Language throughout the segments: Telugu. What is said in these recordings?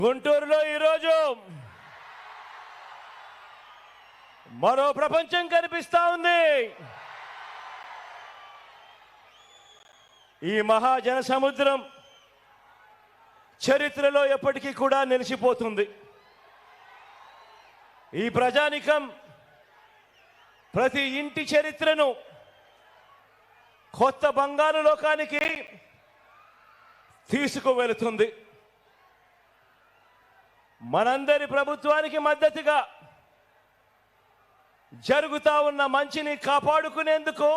గుంటూరులో ఈరోజు మరో ప్రపంచం కనిపిస్తా ఉంది. ఈ మహాజన సముద్రం చరిత్రలో ఎప్పటికీ కూడా నిలిచిపోతుంది. ఈ ప్రజానికం ప్రతి ఇంటి చరిత్రను కొత్త బంగారు లోకానికి తీసుకువెళుతుంది. మనందరి ప్రభుత్వానికి మద్దతుగా జరుగుతా ఉన్న మంచిని కాపాడుకునేందుకు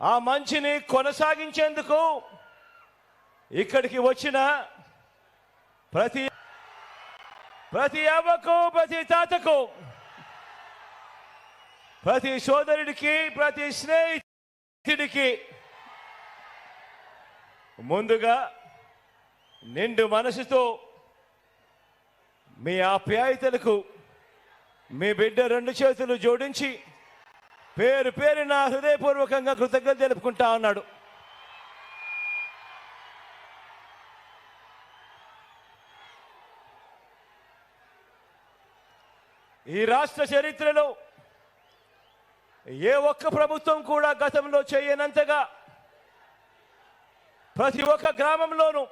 ఆ మంచిని కొనసాగించేందుకు ఇక్కడికి వచ్చిన ప్రతి ప్రతి అవ్వకు ప్రతి తాతకు ప్రతి సోదరుడికి ప్రతి స్నేహితుడికి ముందుగా నిండు మనసుతో మీ ఆప్యాయతలకు మీ బిడ్డ రెండు చేతులు జోడించి పేరు పేరు నా హృదయపూర్వకంగా కృతజ్ఞత తెలుపుకుంటా ఉన్నాడు. ఈ రాష్ట్ర చరిత్రలో ఏ ఒక్క ప్రభుత్వం కూడా గతంలో చేయనంతగా ప్రతి ఒక్క గ్రామంలోనూ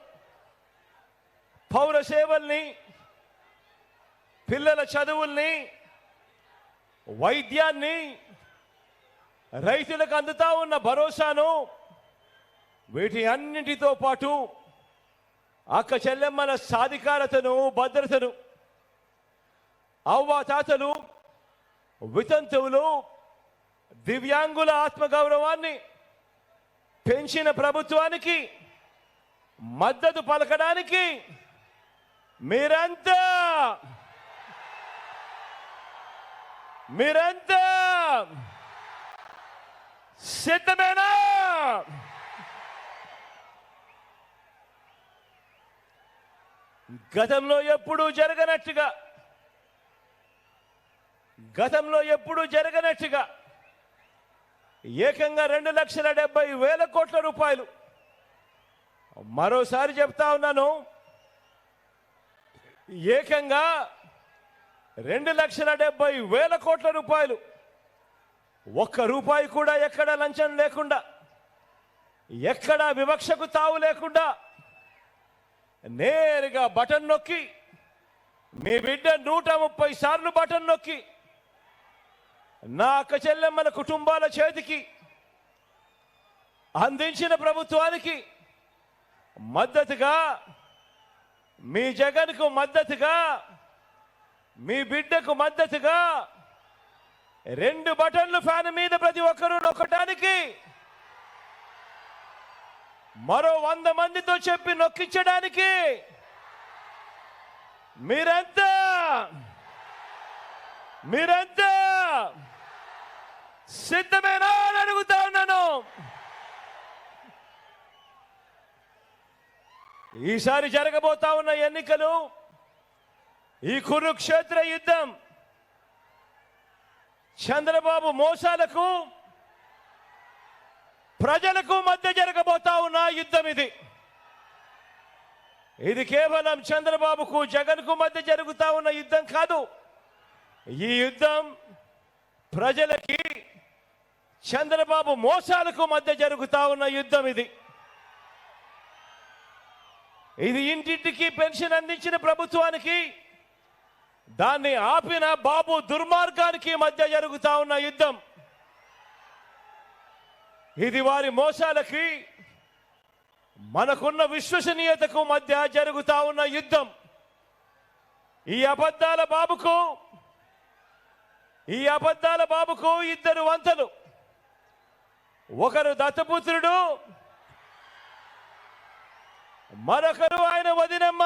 పౌర సేవల్ని పిల్లల చదువుల్ని వైద్యాన్ని రైతులకు అందుతా ఉన్న భరోసాను వీటి అన్నింటితో పాటు అక్క చెల్లెమ్మల సాధికారతను భద్రతను అవ్వాతాతలు వితంతువులు దివ్యాంగుల ఆత్మగౌరవాన్ని పెంచిన ప్రభుత్వానికి మద్దతు పలకడానికి మీరంతా మీరంతా సిద్ధమేనా గతంలో ఎప్పుడూ జరగనట్టుగా గతంలో ఎప్పుడూ జరగనట్టుగా ఏకంగా రెండు లక్షల డెబ్బై వేల కోట్ల రూపాయలు. మరోసారి చెప్తా ఉన్నాను ఏకంగా రెండు లక్షల డెబ్బై వేల కోట్ల రూపాయలు. ఒక్క రూపాయి కూడా ఎక్కడ లంచం లేకుండా ఎక్కడ వివక్షకు తావు లేకుండా నేరుగా బటన్ నొక్కి మీ బిడ్డ నూట ముప్పై సార్లు బటన్ నొక్కి నా అక్క చెల్లెమ్మల కుటుంబాల చేతికి అందించిన ప్రభుత్వానికి మద్దతుగా మీ జగన్కు మద్దతుగా మీ బిడ్డకు మద్దతుగా రెండు బటన్లు ఫ్యాన్ మీద ప్రతి ఒక్కరూ నొక్కటానికి మరో వంద మందితో చెప్పి నొక్కించడానికి మీరంతా? మీరంతా? సిద్ధమేనా అని అడుగుతా ఉన్నాను. ఈసారి జరగబోతా ఉన్న ఎన్నికలు ఈ కురుక్షేత్ర యుద్ధం చంద్రబాబు మోసాలకు ప్రజలకు మధ్య జరగబోతా ఉన్న యుద్ధం ఇది. ఇది కేవలం చంద్రబాబుకు జగన్కు మధ్య జరుగుతా ఉన్న యుద్ధం కాదు. ఈ యుద్ధం ప్రజలకి చంద్రబాబు మోసాలకు మధ్య జరుగుతా ఉన్న యుద్ధం ఇది. ఇది ఇంటింటికి పెన్షన్ అందించిన ప్రభుత్వానికి దాన్ని ఆపిన బాబు దుర్మార్గానికి మధ్య జరుగుతా ఉన్న యుద్ధం. ఇది వారి మోసాలకి మనకున్న విశ్వసనీయతకు మధ్య జరుగుతా ఉన్న యుద్ధం. ఈ అబద్ధాల బాబుకు ఈ అబద్ధాల బాబుకు ఇద్దరు వంతలు. ఒకరు దత్తపుత్రుడు మరొకరు ఆయన వదినమ్మ.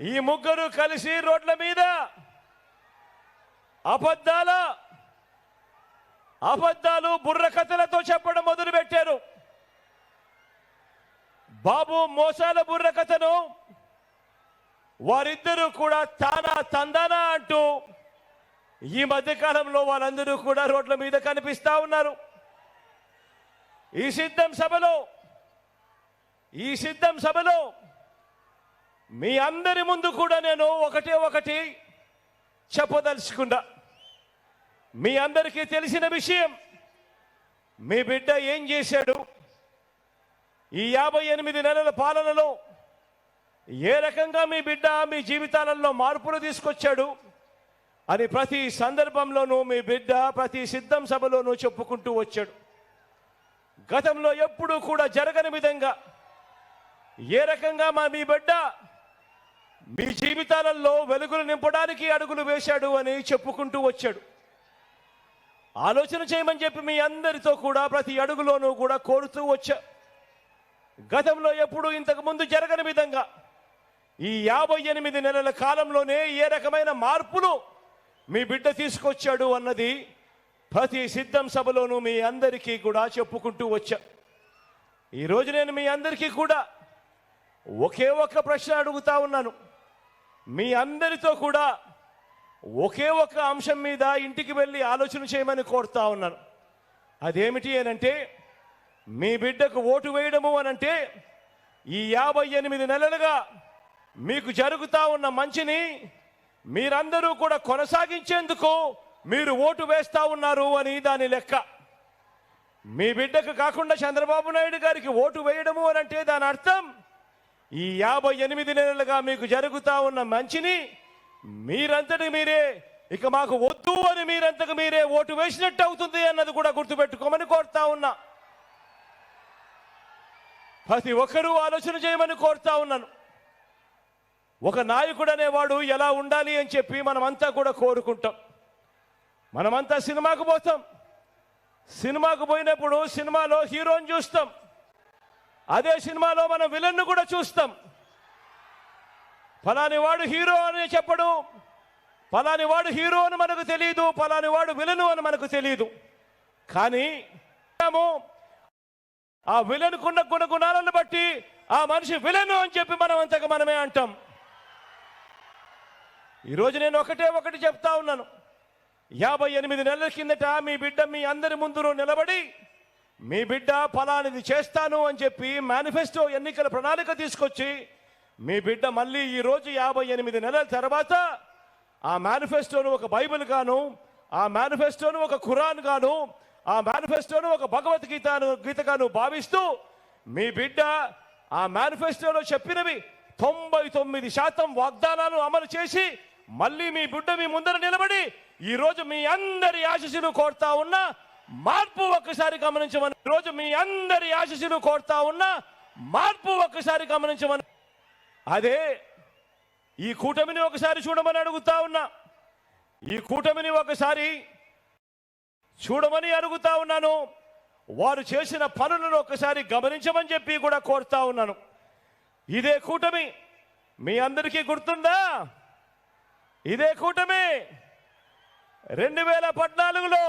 ఈ ముగ్గురు కలిసి రోడ్ల మీద అబద్ధాల అబద్ధాలు బుర్ర కథలతో చెప్పడం మొదలు పెట్టారు బాబు మోసాల బుర్ర కథను వారిద్దరూ కూడా తానా తందానా అంటూ ఈ మధ్య కాలంలో వాళ్ళందరూ కూడా రోడ్ల మీద కనిపిస్తా ఉన్నారు. ఈ సిద్ధం సభలో ఈ సిద్ధం సభలో మీ అందరి ముందు కూడా నేను ఒకటే ఒకటి చెప్పదలుచుకున్నా. మీ అందరికీ తెలిసిన విషయం మీ బిడ్డ ఏం చేశాడు? ఈ యాభై ఎనిమిది నెలల పాలనలో ఏ రకంగా మీ బిడ్డ మీ జీవితాలలో మార్పులు తీసుకొచ్చాడు అని ప్రతి సందర్భంలోనూ మీ బిడ్డ ప్రతి సిద్ధం సభలోనూ చెప్పుకుంటూ వచ్చాడు. గతంలో ఎప్పుడూ కూడా జరగని విధంగా ఏ రకంగా మా మీ బిడ్డ మీ జీవితాలలో వెలుగులు నింపడానికి అడుగులు వేశాడు అని చెప్పుకుంటూ వచ్చాడు. ఆలోచన చేయమని చెప్పి మీ అందరితో కూడా ప్రతి అడుగులోనూ కూడా కోరుతూ వచ్చా. గతంలో ఎప్పుడు ఇంతకు ముందు జరగని విధంగా ఈ యాభై ఎనిమిది నెలల కాలంలోనే ఏ రకమైన మార్పులు మీ బిడ్డ తీసుకొచ్చాడు అన్నది ప్రతి సిద్ధం సభలోనూ మీ అందరికీ కూడా చెప్పుకుంటూ వచ్చా. ఈరోజు నేను మీ అందరికీ కూడా ఒకే ఒక్క ప్రశ్న అడుగుతా ఉన్నాను. మీ అందరితో కూడా ఒకే ఒక అంశం మీద ఇంటికి వెళ్ళి ఆలోచన చేయమని కోరుతా ఉన్నాను. అదేమిటి అనంటే మీ బిడ్డకు ఓటు వేయడము అనంటే ఈ యాభై ఎనిమిది నెలలుగా మీకు జరుగుతా ఉన్న మంచిని మీరందరూ కూడా కొనసాగించేందుకు మీరు ఓటు వేస్తా ఉన్నారు అని దాని లెక్క. మీ బిడ్డకు కాకుండా చంద్రబాబు నాయుడు గారికి ఓటు వేయడము అనంటే దాని అర్థం ఈ యాభై ఎనిమిది నెలలుగా మీకు జరుగుతూ ఉన్న మంచిని మీరంతటి మీరే ఇక మాకు వద్దు అని మీరంతకు మీరే ఓటు వేసినట్టు అవుతుంది అన్నది కూడా గుర్తుపెట్టుకోమని కోరుతా ఉన్నా. ప్రతి ఒక్కరూ ఆలోచన చేయమని కోరుతా ఉన్నాను. ఒక నాయకుడు అనేవాడు ఎలా ఉండాలి అని చెప్పి మనమంతా కూడా కోరుకుంటాం. మనమంతా సినిమాకు పోతాం. సినిమాకు పోయినప్పుడు సినిమాలో హీరోని చూస్తాం. అదే సినిమాలో మనం విలన్ను కూడా చూస్తాం. ఫలాని వాడు హీరో అని చెప్పడు. ఫలాని వాడు హీరో అని మనకు తెలియదు ఫలాని వాడు విలను అని మనకు తెలియదు కానీ మనము ఆ విలన్కున్న గుణగుణాలను బట్టి ఆ మనిషి విలను అని చెప్పి మనం అంతకు మనమే అంటాం. ఈరోజు నేను ఒకటే ఒకటి చెప్తా ఉన్నాను. యాభై ఎనిమిది నెలల కిందట మీ బిడ్డ మీ అందరి ముందు నిలబడి మీ బిడ్డ ఫలానిది చేస్తాను అని చెప్పి మేనిఫెస్టో ఎన్నికల ప్రణాళిక తీసుకొచ్చి మీ బిడ్డ మళ్ళీ ఈరోజు యాభై ఎనిమిది నెలల తర్వాత ఆ మేనిఫెస్టోను ఒక బైబిల్ గాను ఆ మేనిఫెస్టోను ఒక ఖురాన్ గాను ఆ మేనిఫెస్టోను ఒక భగవద్గీతను గీతగాను భావిస్తూ మీ బిడ్డ ఆ మేనిఫెస్టోలో చెప్పినవి తొంభై తొమ్మిది శాతం వాగ్దానాలు అమలు చేసి మళ్ళీ మీ బిడ్డ మీ ముందర నిలబడి ఈరోజు మీ అందరి ఆశీస్సులు కోరుతా ఉన్నా మార్పు ఒక్కసారి గమనించమని రోజు మీ అందరి ఆశీస్సులు కోరుతా ఉన్నా మార్పు ఒక్కసారి గమనించమని. అదే ఈ కూటమిని ఒకసారి చూడమని అడుగుతా ఉన్నా ఈ కూటమిని ఒకసారి చూడమని అడుగుతా ఉన్నాను వారు చేసిన పనులను ఒకసారి గమనించమని చెప్పి కూడా కోరుతా ఉన్నాను. ఇదే కూటమి మీ అందరికీ గుర్తుందా? ఇదే కూటమి రెండు వేల పద్నాలుగులో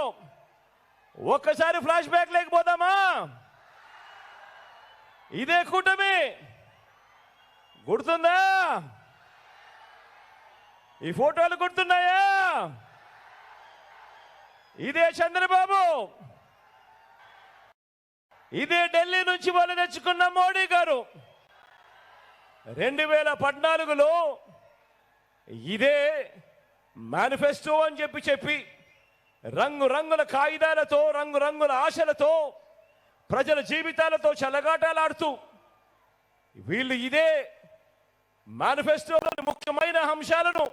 ఒక్కసారి ఫ్లాష్ బ్యాక్ లేకపోదామా ఇదే కూటమి. గుర్తుందా? ఈ ఫోటోలు గుర్తున్నాయా? ఇదే చంద్రబాబు. ఇదే ఢిల్లీ నుంచి వాళ్ళు తెచ్చుకున్న మోడీ గారు. రెండు వేల పద్నాలుగులో ఇదే మేనిఫెస్టో అని చెప్పి చెప్పి రంగు రంగుల కాగితాలతో రంగు రంగుల ఆశలతో ప్రజల జీవితాలతో చెలగాటాలాడుతూ వీళ్ళు ఇదే మేనిఫెస్టోలోని ముఖ్యమైన అంశాలను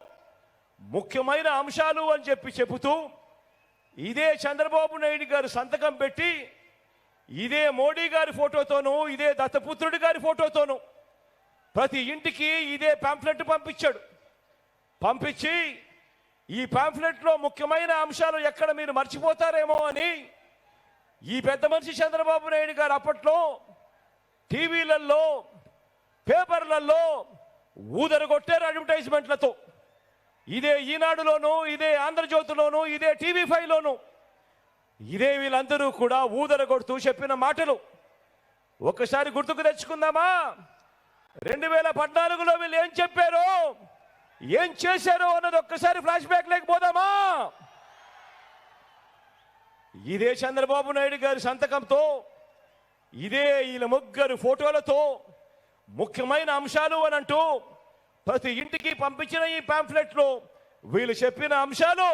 ముఖ్యమైన అంశాలు అని చెప్పి చెబుతూ ఇదే చంద్రబాబు నాయుడు గారు సంతకం పెట్టి ఇదే మోడీ గారి ఫోటోతోనూ ఇదే దత్తపుత్రుడి గారి ఫోటోతోనూ ప్రతి ఇంటికి ఇదే పాంప్లెట్ పంపించాడు. పంపించి ఈ పాంఫ్లెట్లో ముఖ్యమైన అంశాలు ఎక్కడ మీరు మర్చిపోతారేమో అని ఈ పెద్ద మనిషి చంద్రబాబు నాయుడు గారు అప్పట్లో టీవీలలో పేపర్లలో ఊదరగొట్టారు అడ్వర్టైజ్మెంట్లతో. ఇదే ఈనాడులోను ఇదే ఆంధ్రజ్యోతిలోను ఇదే టీవీ ఫైవ్లోను. ఇదే వీళ్ళందరూ కూడా ఊదరగొడుతూ చెప్పిన మాటలు. ఒక్కసారి గుర్తుకు తెచ్చుకుందామా? రెండు వేల పద్నాలుగులో వీళ్ళు ఏం చెప్పారో? ఏం చేశారో అన్నది ఒక్కసారి ఫ్లాష్ బ్యాక్ లేకపోదామా? ఇదే చంద్రబాబు నాయుడు గారి సంతకంతో ఇదే వీళ్ళ ముగ్గురు ఫోటోలతో ముఖ్యమైన అంశాలు అని అంటూ ప్రతి ఇంటికి పంపించిన ఈ పాంఫ్లెట్లో వీళ్ళు చెప్పిన అంశాలు